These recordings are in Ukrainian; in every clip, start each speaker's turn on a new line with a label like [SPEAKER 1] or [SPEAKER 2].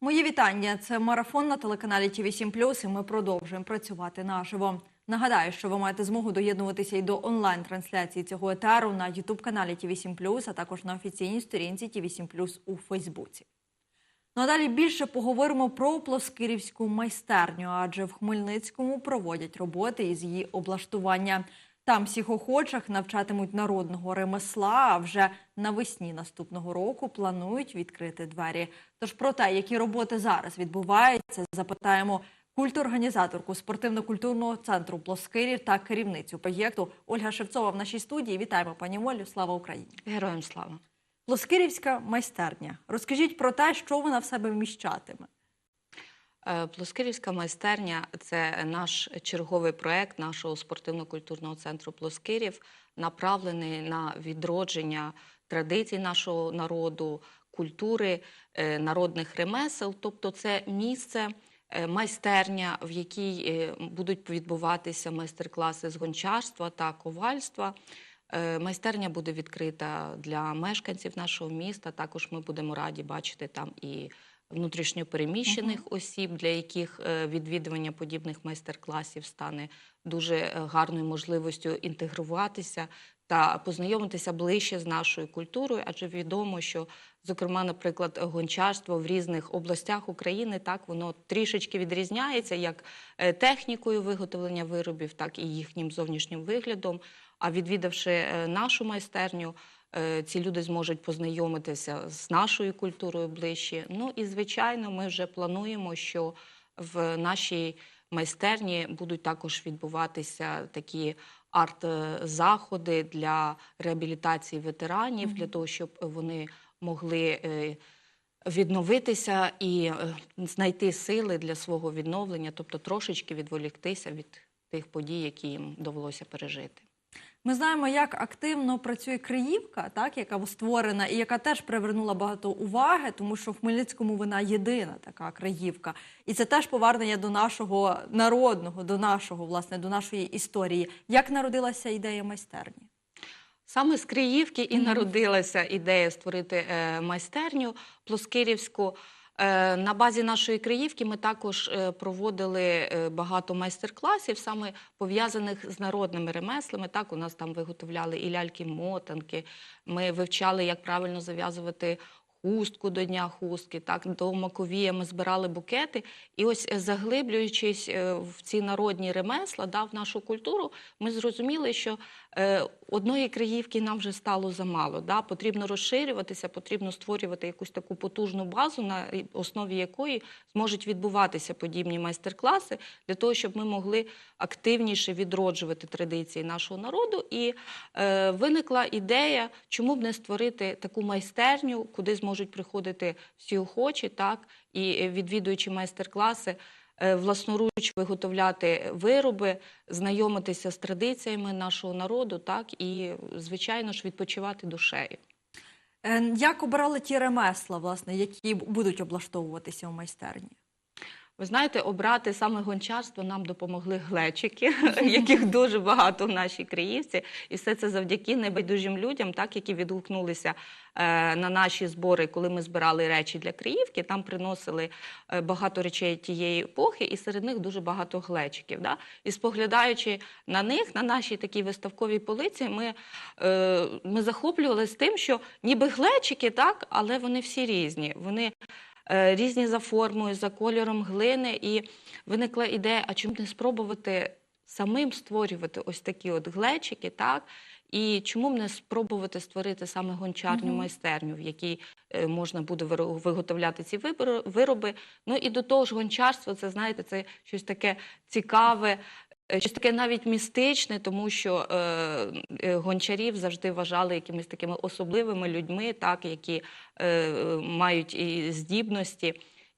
[SPEAKER 1] Мої вітання. Це марафон на телеканалі ТВ 7 і ми продовжуємо працювати наживо. Нагадаю, що ви маєте змогу доєднуватися і до онлайн-трансляції цього етеру на youtube каналі ТВ 7 а також на офіційній сторінці ТВ 7 у Фейсбуці. Ну а далі більше поговоримо про Плоскирівську майстерню, адже в Хмельницькому проводять роботи із її облаштування. Там всіх охочих навчатимуть народного ремесла. А вже навесні наступного року планують відкрити двері. Тож про те, які роботи зараз відбуваються, запитаємо культурорганізаторку спортивно-культурного центру Плоскирів та керівницю проєкту Ольга Шевцова в нашій студії. Вітаємо пані Олю. Слава Україні!
[SPEAKER 2] Героям слава.
[SPEAKER 1] Плоскирівська майстерня. Розкажіть про те, що вона в себе вміщатиме.
[SPEAKER 2] Е, Плоскирівська майстерня це наш черговий проект нашого спортивно-культурного центру Плоскирів, направлений на відродження традицій нашого народу, культури, е, народних ремесел. Тобто, це місце. е, Майстерня, в якій будуть відбуватися майстер-класи з гончарства та ковальства. Майстерня буде відкрита для мешканців нашого міста. Також ми будемо раді бачити там і внутрішньопереміщених осіб, для яких е, відвідування подібних майстер-класів стане дуже е, гарною можливістю інтегруватися та познайомитися ближче з нашою культурою, адже відомо, що, зокрема, наприклад, гончарство в різних областях України так воно трішечки відрізняється як е, технікою виготовлення виробів, так і їхнім зовнішнім виглядом. А відвідавши нашу майстерню, ці люди зможуть познайомитися з нашою культурою ближче. Ну і звичайно, ми вже плануємо, що в нашій майстерні будуть також відбуватися такі арт-заходи для реабілітації ветеранів, для того, щоб вони могли. е, Відновитися і е, знайти сили для свого відновлення, тобто трошечки відволіктися від тих подій, які їм довелося пережити.
[SPEAKER 1] Ми знаємо, як активно працює Криївка, так яка створена і яка теж привернула багато уваги, тому що в Хмельницькому вона єдина така Криївка, і це теж повернення до нашого народного, до нашого власне, до нашої історії. Як народилася ідея майстерні?
[SPEAKER 2] Саме з Криївки і народилася ідея створити е, майстерню плоскирівську. Е, На базі нашої Криївки ми також е, проводили е, багато майстер-класів, саме пов'язаних з народними ремеслами. Так, у нас там виготовляли і ляльки-мотанки. Ми вивчали, як правильно зав'язувати хустку до дня хустки. Так, до маковія ми збирали букети. І ось е, заглиблюючись е, в ці народні ремесла, да, в нашу культуру, ми зрозуміли, що е, одної Криївки нам вже стало замало. Да? Потрібно розширюватися, потрібно створювати якусь таку потужну базу, на основі якої зможуть відбуватися подібні майстер-класи, для того, щоб ми могли активніше відроджувати традиції нашого народу. І е, виникла ідея, чому б не створити таку майстерню, куди зможуть приходити всі охочі, так, і е, відвідуючи майстер-класи. е, Власноруч виготовляти вироби, знайомитися з традиціями нашого народу, так і звичайно ж відпочивати душею.
[SPEAKER 1] Е, Як обирали ті ремесла, власне, які будуть облаштовуватися у майстерні?
[SPEAKER 2] Ви знаєте, обрати саме гончарство нам допомогли глечики, яких дуже багато в нашій Криївці. І все це завдяки небайдужим людям, так, які відгукнулися е, на наші збори, коли ми збирали речі для Криївки. Там приносили е, багато речей тієї епохи, і серед них дуже багато глечиків. Да? І споглядаючи на них, на нашій такій виставковій полиці, ми, е, ми захоплювалися тим, що ніби глечики, так, але вони всі різні. Вони різні за формою, за кольором глини. І виникла ідея, а чому не спробувати самим створювати ось такі от глечики, так? І чому б не спробувати створити саме гончарню майстерню, в якій е, можна буде виготовляти ці вироби. Ну і до того ж, гончарство, це знаєте, це щось таке цікаве, е, щось таке навіть містичне, тому що е, е, гончарів завжди вважали якимись такими особливими людьми, так, які е, е, мають і здібності.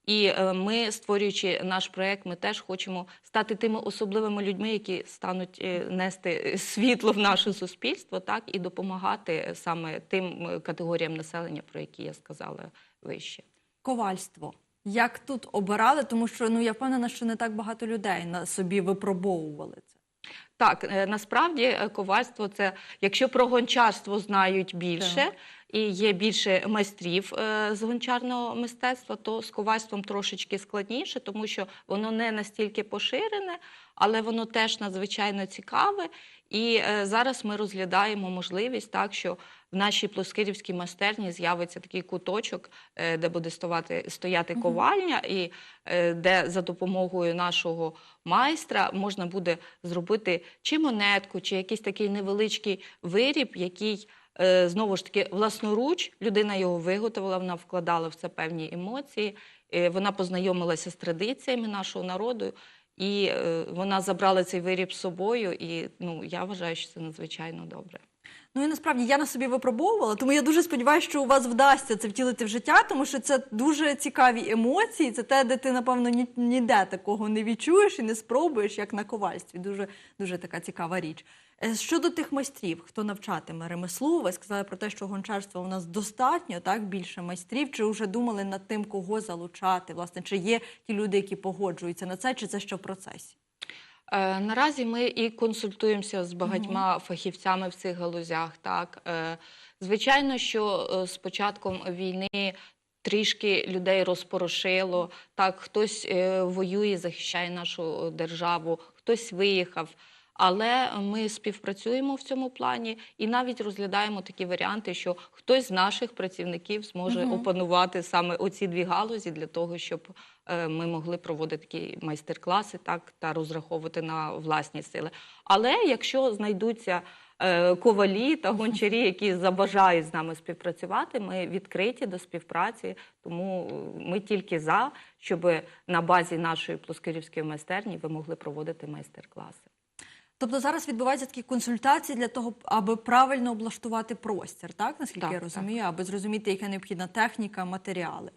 [SPEAKER 2] І е, ми, створюючи наш проект, ми теж хочемо стати тими особливими людьми, які стануть е, нести світло в наше суспільство, так і допомагати саме тим е, категоріям населення, про які я сказала вище.
[SPEAKER 1] Ковальство. Як тут обирали, тому що ну я впевнена, що не так багато людей на собі випробовували це.
[SPEAKER 2] Так, е, насправді е, ковальство це, якщо про гончарство знають більше,
[SPEAKER 1] Так.
[SPEAKER 2] І є більше майстрів е, з гончарного мистецтва, то з ковальством трошечки складніше, тому що воно не настільки поширене, але воно теж надзвичайно цікаве. І е, зараз ми розглядаємо можливість так, що в нашій плоскирівській майстерні з'явиться такий куточок, е, де буде стояти, стояти ковальня, і де за допомогою нашого майстра можна буде зробити чи монетку, чи якийсь такий невеличкий виріб, який знову ж таки власноруч людина його виготовила, вона вкладала в це певні емоції. е, Вона познайомилася з традиціями нашого народу. І е, вона забрала цей виріб з собою, і ну я вважаю, що це надзвичайно добре.
[SPEAKER 1] Ну і насправді я на собі випробовувала, тому я дуже сподіваюся, що у вас вдасться це втілити в життя, тому що це дуже цікаві емоції. Це те, де ти, напевно, ні, ніде такого не відчуєш і не спробуєш, як на ковальстві. Дуже, дуже така цікава річ. Е, Щодо тих майстрів, хто навчатиме ремеслу, ви сказали про те, що гончарства у нас достатньо, так більше майстрів. Чи вже думали над тим, кого залучати? Власне, чи є ті люди, які погоджуються на це, чи це ще в процесі?
[SPEAKER 2] Е, наразі ми і консультуємося з багатьма фахівцями в цих галузях. Так, е, звичайно, що з початком війни. Трішки людей розпорошило, так хтось е, воює, захищає нашу державу, хтось виїхав. Але ми співпрацюємо в цьому плані і навіть розглядаємо такі варіанти, що хтось з наших працівників зможе
[SPEAKER 1] Мгм.
[SPEAKER 2] опанувати саме оці дві галузі для того, щоб е, ми могли проводити такі майстер-класи, так та розраховувати на власні сили. Але якщо знайдуться е, ковалі та гончарі, які забажають з нами співпрацювати, ми відкриті до співпраці. Тому е, ми тільки за, щоб на базі нашої плоскирівської майстерні ви могли проводити майстер-класи.
[SPEAKER 1] Тобто зараз відбуваються такі консультації для того, аби правильно облаштувати простір, так наскільки
[SPEAKER 2] Так,
[SPEAKER 1] я
[SPEAKER 2] так.
[SPEAKER 1] розумію, аби зрозуміти, яка необхідна техніка, матеріали.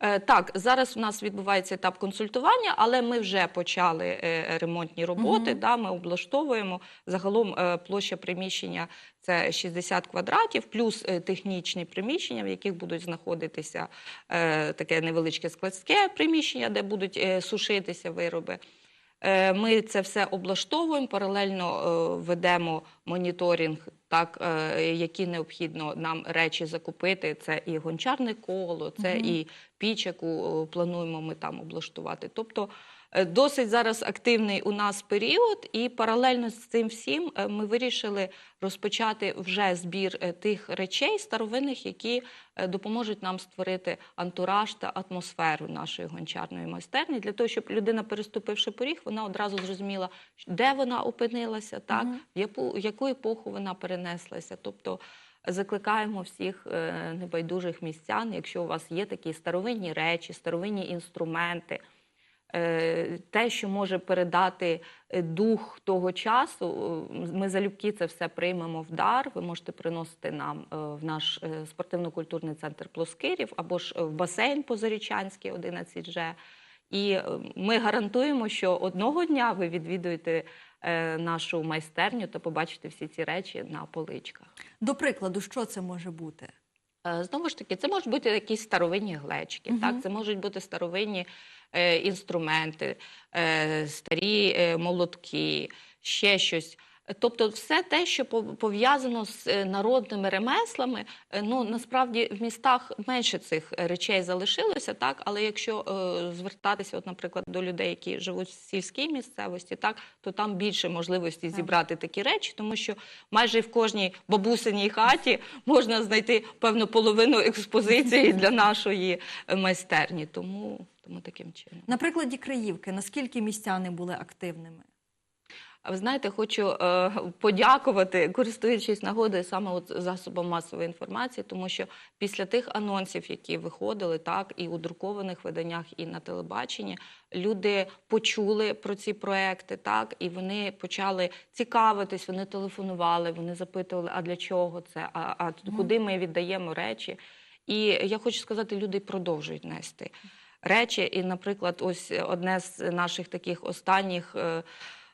[SPEAKER 2] Е, Так, зараз у нас відбувається етап консультування, але ми вже почали е, ремонтні роботи.
[SPEAKER 1] Мгм.
[SPEAKER 2] Да, ми облаштовуємо загалом е, площа приміщення це 60 квадратів, плюс технічні приміщення, в яких будуть знаходитися таке невеличке складське приміщення, де будуть сушитися вироби. Е, Ми це все облаштовуємо, паралельно е, ведемо моніторинг, так, е, які необхідно нам речі закупити. Це і гончарне коло, це
[SPEAKER 1] угу.
[SPEAKER 2] і піч, яку е, плануємо ми там облаштувати. Тобто досить зараз активний у нас період, і паралельно з цим всім е, ми вирішили розпочати вже збір е, тих речей старовинних, які е, допоможуть нам створити антураж та атмосферу нашої гончарної майстерні, для того, щоб людина, переступивши поріг, вона одразу зрозуміла, де вона опинилася, так в яку, в яку епоху вона перенеслася. Тобто закликаємо всіх е, небайдужих містян, якщо у вас є такі старовинні речі, старовинні інструменти. Е, Те, що може передати е, дух того часу, е, ми залюбки це все приймемо в дар. Ви можете приносити нам в наш спортивно-культурний центр Плоскирів або ж в басейн Позарічанський 11Ж. І е, ми гарантуємо, що одного дня ви відвідуєте нашу майстерню та побачите всі ці речі на поличках.
[SPEAKER 1] До прикладу, що це може бути?
[SPEAKER 2] Е, Знову ж таки, це можуть бути якісь старовинні глечки,
[SPEAKER 1] Мгм.
[SPEAKER 2] так? це можуть бути старовинні е, інструменти, е, старі е, молотки, ще щось. Тобто, все те, що пов- пов'язано з е, народними ремеслами, е, ну насправді в містах менше цих е, речей залишилося, так. Але якщо е, звертатися, от, наприклад, до людей, які живуть в сільській місцевості, так то там більше можливості зібрати такі речі, тому що майже в кожній бабусиній хаті можна знайти певну половину експозиції для нашої майстерні. Тому, тому таким чином.
[SPEAKER 1] На прикладі Криївки, наскільки містяни були активними?
[SPEAKER 2] А ви знаєте, хочу е, подякувати, користуючись нагодою саме от засобам масової інформації, тому що після тих анонсів, які виходили, так і у друкованих виданнях, і на телебаченні, люди почули про ці проекти, так і вони почали цікавитись, вони телефонували, вони запитували, а для чого це, а, а куди ми віддаємо речі. І я хочу сказати, люди продовжують нести речі. І, наприклад, ось одне з наших таких останніх.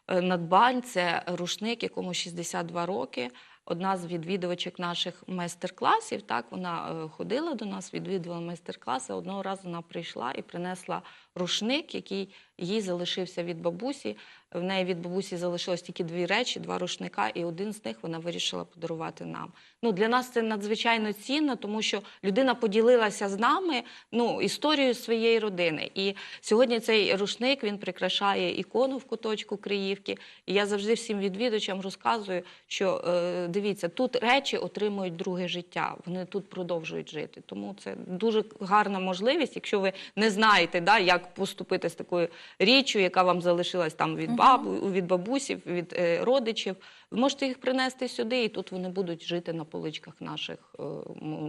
[SPEAKER 2] Надбань це рушник, якому 62 роки. Одна з відвідувачок наших майстер-класів, так вона е, ходила до нас, відвідувала майстер-класи. Одного разу вона прийшла і принесла рушник, який їй залишився від бабусі. В неї від бабусі залишилось тільки дві речі, два рушника, і один з них вона вирішила подарувати нам. Ну, для нас це надзвичайно цінно, тому що людина поділилася з нами ну, історією своєї родини. І сьогодні цей рушник він прикрашає ікону в куточку Криївки. І я завжди всім відвідувачам розказую, що е, дивіться, тут речі отримують друге життя, вони тут продовжують жити. Тому це дуже гарна можливість, якщо ви не знаєте, да, як поступити з такою річчю, яка вам залишилась там від бабу, від бабусів, від е, родичів. Ви можете їх принести сюди, і тут вони будуть жити на поличках наших е,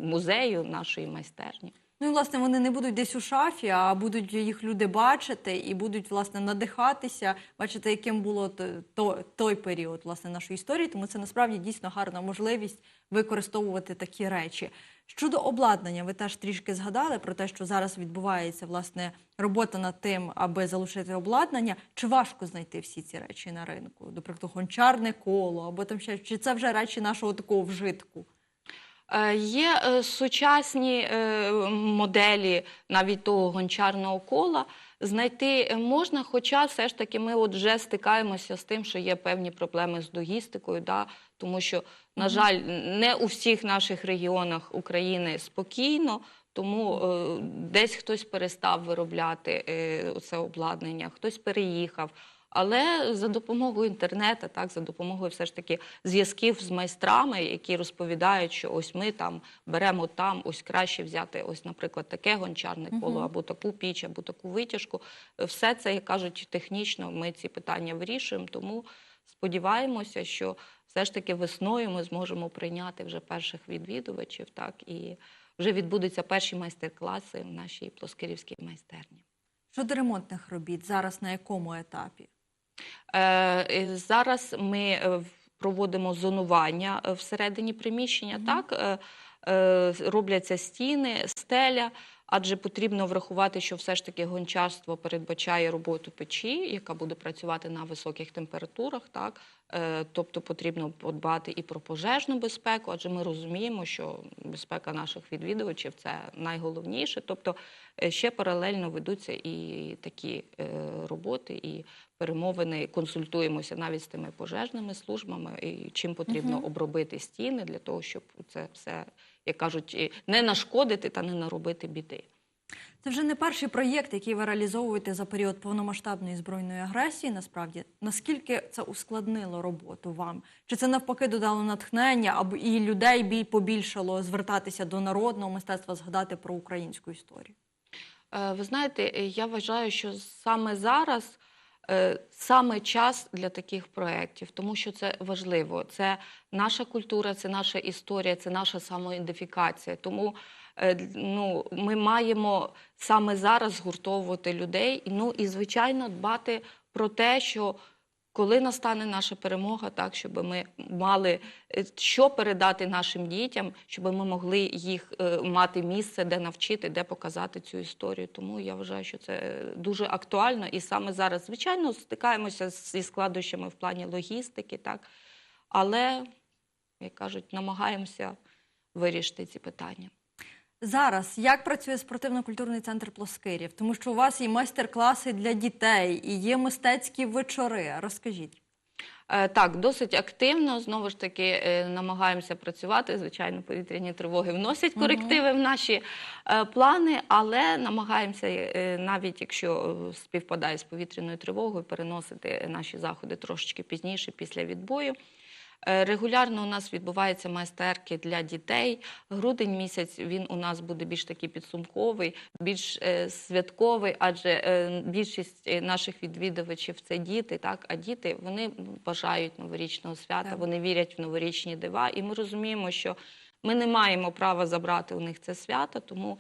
[SPEAKER 2] музею, нашої майстерні.
[SPEAKER 1] Ну і власне вони не будуть десь у шафі, а будуть їх люди бачити і будуть власне надихатися, бачити, яким було то, той період власне нашої історії. Тому це насправді дійсно гарна можливість використовувати такі речі. Щодо обладнання, ви теж трішки згадали про те, що зараз відбувається власне робота над тим, аби залишити обладнання. Чи важко знайти всі ці речі на ринку? До прикладу, гончарне коло або там ще чи це вже речі нашого такого вжитку?
[SPEAKER 2] Е, Є е, сучасні е, моделі навіть того гончарного кола. Знайти можна, хоча все ж таки ми от вже стикаємося з тим, що є певні проблеми з логістикою, да? тому що, на жаль, не у всіх наших регіонах України спокійно, тому е, десь хтось перестав виробляти е, це обладнання, хтось переїхав. Але за допомогою інтернету, так за допомогою все ж таки зв'язків з майстрами, які розповідають, що ось ми там беремо там, ось краще взяти, ось, наприклад, таке гончарне коло, або таку піч, або таку витяжку. Все це, як кажуть, технічно ми ці питання вирішуємо. Тому сподіваємося, що все ж таки весною ми зможемо прийняти вже перших відвідувачів, так і вже відбудуться перші майстер-класи в нашій плоскирівській майстерні.
[SPEAKER 1] Щодо ремонтних робіт, зараз на якому етапі?
[SPEAKER 2] Е, Зараз ми е, проводимо зонування е, всередині приміщення. Так е, е, робляться стіни, стеля. Адже потрібно врахувати, що все ж таки гончарство передбачає роботу печі, яка буде працювати на високих температурах. Так? Е, Тобто потрібно подбати і про пожежну безпеку, адже ми розуміємо, що безпека наших відвідувачів це найголовніше. Тобто е, ще паралельно ведуться і такі е, роботи, і перемовини, консультуємося навіть з тими пожежними службами, і чим потрібно обробити стіни для того, щоб це все, як кажуть, не нашкодити та не наробити біди.
[SPEAKER 1] Це вже не перший проєкт, який ви реалізовуєте за період повномасштабної збройної агресії. Насправді, наскільки це ускладнило роботу вам? Чи це навпаки додало натхнення, аби і людей біль побільшало звертатися до народного мистецтва, згадати про українську історію?
[SPEAKER 2] Е, Ви знаєте, я вважаю, що саме зараз саме час для таких проєктів, тому що це важливо. Це наша культура, це наша історія, це наша самоідентифікація. Тому е, ну, ми маємо саме зараз згуртовувати людей. Ну і звичайно дбати про те, що коли настане наша перемога, так щоб ми мали е, що передати нашим дітям, щоб ми могли їх е, мати місце, де навчити, де показати цю історію. Тому я вважаю, що це е, дуже актуально. І саме зараз, звичайно, стикаємося зі складнощами в плані логістики, так але, як кажуть, намагаємося вирішити ці питання.
[SPEAKER 1] Зараз як працює спортивно-культурний центр Плоскирів? Тому що у вас є майстер-класи для дітей і є мистецькі вечори. Розкажіть.
[SPEAKER 2] Е, Так, досить активно. Знову ж таки, е, намагаємося працювати. Звичайно, повітряні тривоги вносять корективи в наші е, плани, але намагаємося, навіть якщо співпадає з повітряною тривогою, переносити наші заходи трошечки пізніше, після відбою. Е, Регулярно у нас відбуваються майстерки для дітей. Грудень місяць він у нас буде більш такий підсумковий, більш е, святковий, адже е, більшість наших відвідувачів це діти. Так, а діти вони бажають новорічного свята,
[SPEAKER 1] Так.
[SPEAKER 2] вони вірять в новорічні дива. І ми розуміємо, що ми не маємо права забрати у них це свято, тому.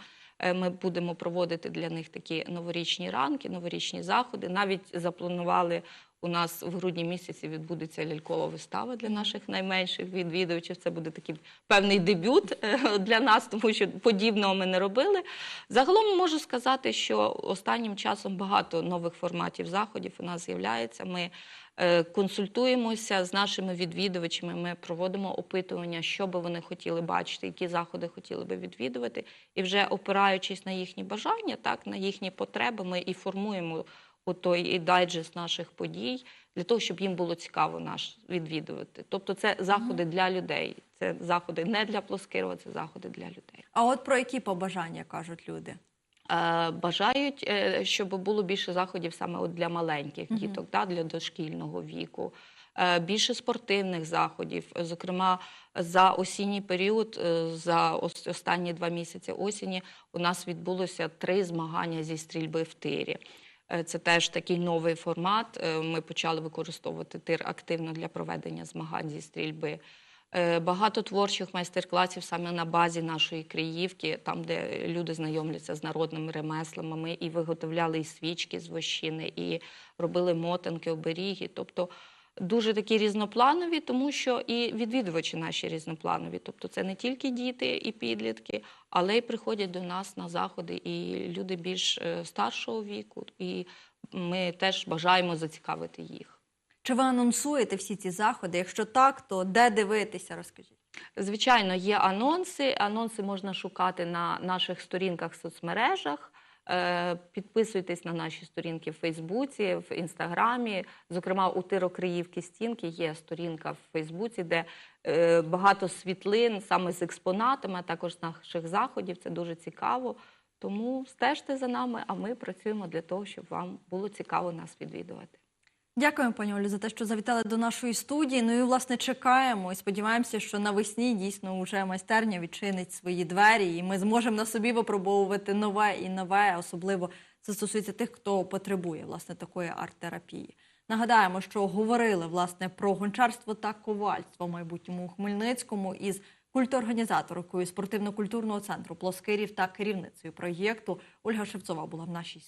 [SPEAKER 2] Ми будемо проводити для них такі новорічні ранки, новорічні заходи. Навіть запланували у нас в грудні місяці відбудеться лялькова вистава для наших найменших відвідувачів. Це буде такий певний дебют е, для нас, тому що подібного ми не робили. Загалом можу сказати, що останнім часом багато нових форматів заходів у нас з'являється. Ми е, консультуємося з нашими відвідувачами. Ми проводимо опитування, що би вони хотіли бачити, які заходи хотіли би відвідувати. І вже опираючись на їхні бажання, так на їхні потреби, ми і формуємо той і дайджест наших подій для того, щоб їм було цікаво наш відвідувати. Тобто, це заходи для людей. Це заходи не для Плоскирова, це заходи для людей.
[SPEAKER 1] А от про які побажання кажуть люди?
[SPEAKER 2] Е, Бажають, е, щоб було більше заходів саме от для маленьких діток, да, для дошкільного віку, Е, більше спортивних заходів. Зокрема, за осінній період, за останні два місяці осені, у нас відбулося три змагання зі стрільби в тирі. Е, Це теж такий новий формат. Е, Ми почали використовувати тир активно для проведення змагань зі стрільби. Е, Багато творчих майстер-класів саме на базі нашої Криївки, там, де люди знайомляться з народними ремеслами. Ми і виготовляли і свічки з вощини, і робили мотанки, оберіги. Тобто дуже такі різнопланові, тому що і відвідувачі наші різнопланові. Тобто це не тільки діти і підлітки, але й приходять до нас на заходи і люди більш е, старшого віку. І ми теж бажаємо зацікавити їх.
[SPEAKER 1] Чи ви анонсуєте всі ці заходи? Якщо так, то де дивитися? Розкажіть.
[SPEAKER 2] Звичайно, є анонси. Анонси можна шукати на наших сторінках в соцмережах. Е, Підписуйтесь на наші сторінки в Фейсбуці, в Інстаграмі. Зокрема, у Тирокриївки стінки є сторінка в Фейсбуці, де е, багато світлин саме з експонатами, а також наших заходів. Це дуже цікаво. Тому стежте за нами, а ми працюємо для того, щоб вам було цікаво нас відвідувати.
[SPEAKER 1] Дякуємо, пані Олю, за те, що завітали до нашої студії. Ну і власне чекаємо і сподіваємося, що навесні дійсно вже майстерня відчинить свої двері, і ми зможемо на собі випробовувати нове і нове. Особливо це стосується тих, хто потребує власне такої арт-терапії. Нагадаємо, що говорили власне про гончарство та ковальство в майбутньому у Хмельницькому із культоорганізаторкою спортивно-культурного центру Плоскирів та керівницею проєкту Ольга Шевцова була в нашій студії.